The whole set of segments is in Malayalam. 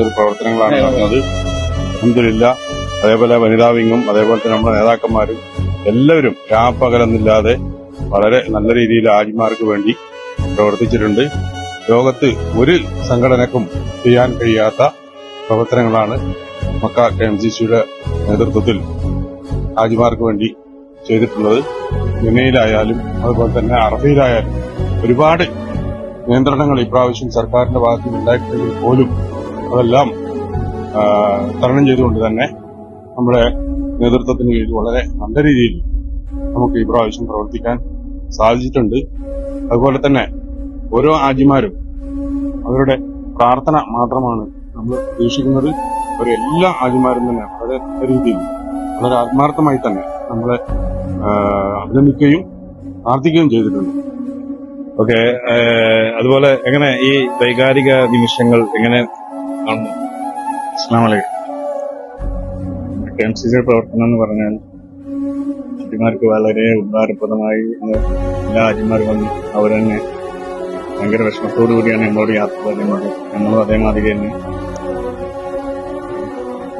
ഒരു പ്രവർത്തനങ്ങളാണ് നടന്നത് അഹമ്മദില്ല അതേപോലെ വനിതാ വിങ്ങും അതേപോലെ തന്നെ നമ്മുടെ നേതാക്കന്മാരും എല്ലാവരും രാപ്പകലെന്നില്ലാതെ വളരെ നല്ല രീതിയിൽ ആജിമാർക്ക് വേണ്ടി പ്രവർത്തിച്ചിട്ടുണ്ട്. ലോകത്ത് ഒരു സംഘടനക്കും ചെയ്യാൻ കഴിയാത്ത പ്രവർത്തനങ്ങളാണ് മക്ക കെ എം സി സിയുടെ നേതൃത്വത്തിൽ ഹാജിമാർക്ക് വേണ്ടി ചെയ്തിട്ടുള്ളത്. മിനയിലായാലും അതുപോലെ തന്നെ അറഫയിലായാലും ഒരുപാട് നിയന്ത്രണങ്ങൾ ഇപ്രാവശ്യം സർക്കാരിന്റെ ഭാഗത്ത് നിന്ന് ഉണ്ടായിട്ടുണ്ടെങ്കിൽ പോലും അതെല്ലാം തരണം ചെയ്തുകൊണ്ട് തന്നെ നമ്മുടെ നേതൃത്വത്തിന് കീഴിൽ വളരെ നല്ല രീതിയിൽ നമുക്ക് ഈ പ്രാവശ്യം പ്രവർത്തിക്കാൻ സാധിച്ചിട്ടുണ്ട്. അതുപോലെ തന്നെ ഓരോ ആജിമാരും അവരുടെ പ്രാർത്ഥന മാത്രമാണ് നമ്മൾ പ്രതീക്ഷിക്കുന്നത്. അവർ എല്ലാ ആജിമാരും തന്നെ വളരെ നല്ല രീതിയിൽ വളരെ ആത്മാർത്ഥമായി തന്നെ നമ്മളെ അഭിനന്ദിക്കുകയും പ്രാർത്ഥിക്കുകയും ചെയ്തിട്ടുണ്ട്. ഓക്കെ അതുപോലെ എങ്ങനെ ഈ വൈകാരിക നിമിഷങ്ങൾ എങ്ങനെ എം സി സി പ്രവർത്തനം എന്ന് പറഞ്ഞാൽ ഹാജിമാർക്ക് വളരെ ഉപകാരപ്രദമായി എല്ലാ ഹാജിമാരും വന്ന് അവർ തന്നെ ഭയങ്കര വിഷമത്തോടു കൂടിയാണ് നമ്മളോട് യാത്ര പറയുന്നത് നമ്മളും അതേമാതിരി തന്നെ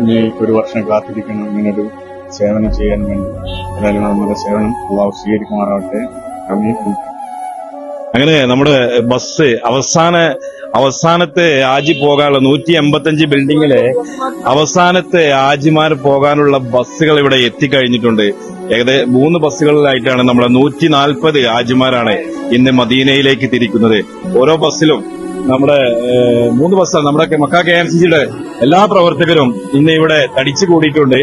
ഇനി ഒരു വർഷം കാത്തിരിക്കണം. ഇങ്ങനൊരു സേവനം ചെയ്യാൻ വേണ്ടി. ഏതായാലും നമ്മുടെ സേവനം സ്വീകരിക്കുമാറാവട്ടെ അമീൻ. അങ്ങനെ നമ്മുടെ ബസ് അവസാന അവസാനത്തെ ആജി പോകാനുള്ള നൂറ്റി എൺപത്തഞ്ച് ബിൽഡിങ്ങിലെ അവസാനത്തെ ആജിമാർ പോകാനുള്ള ബസ്സുകൾ ഇവിടെ എത്തിക്കഴിഞ്ഞിട്ടുണ്ട്. ഏകദേശം മൂന്ന് ബസ്സുകളിലായിട്ടാണ് നമ്മളെ നൂറ്റി നാൽപ്പത് ആജിമാരാണ് ഇന്ന് മദീനയിലേക്ക് തിരിക്കുന്നത്. ഓരോ ബസ്സിലും നമ്മുടെ മൂന്ന് ബസ്സാണ്. നമ്മുടെ മക്ക കെ എം സി സിയുടെ എല്ലാ പ്രവർത്തകരും ഇന്ന് ഇവിടെ തടിച്ചു കൂടിയിട്ടുണ്ട്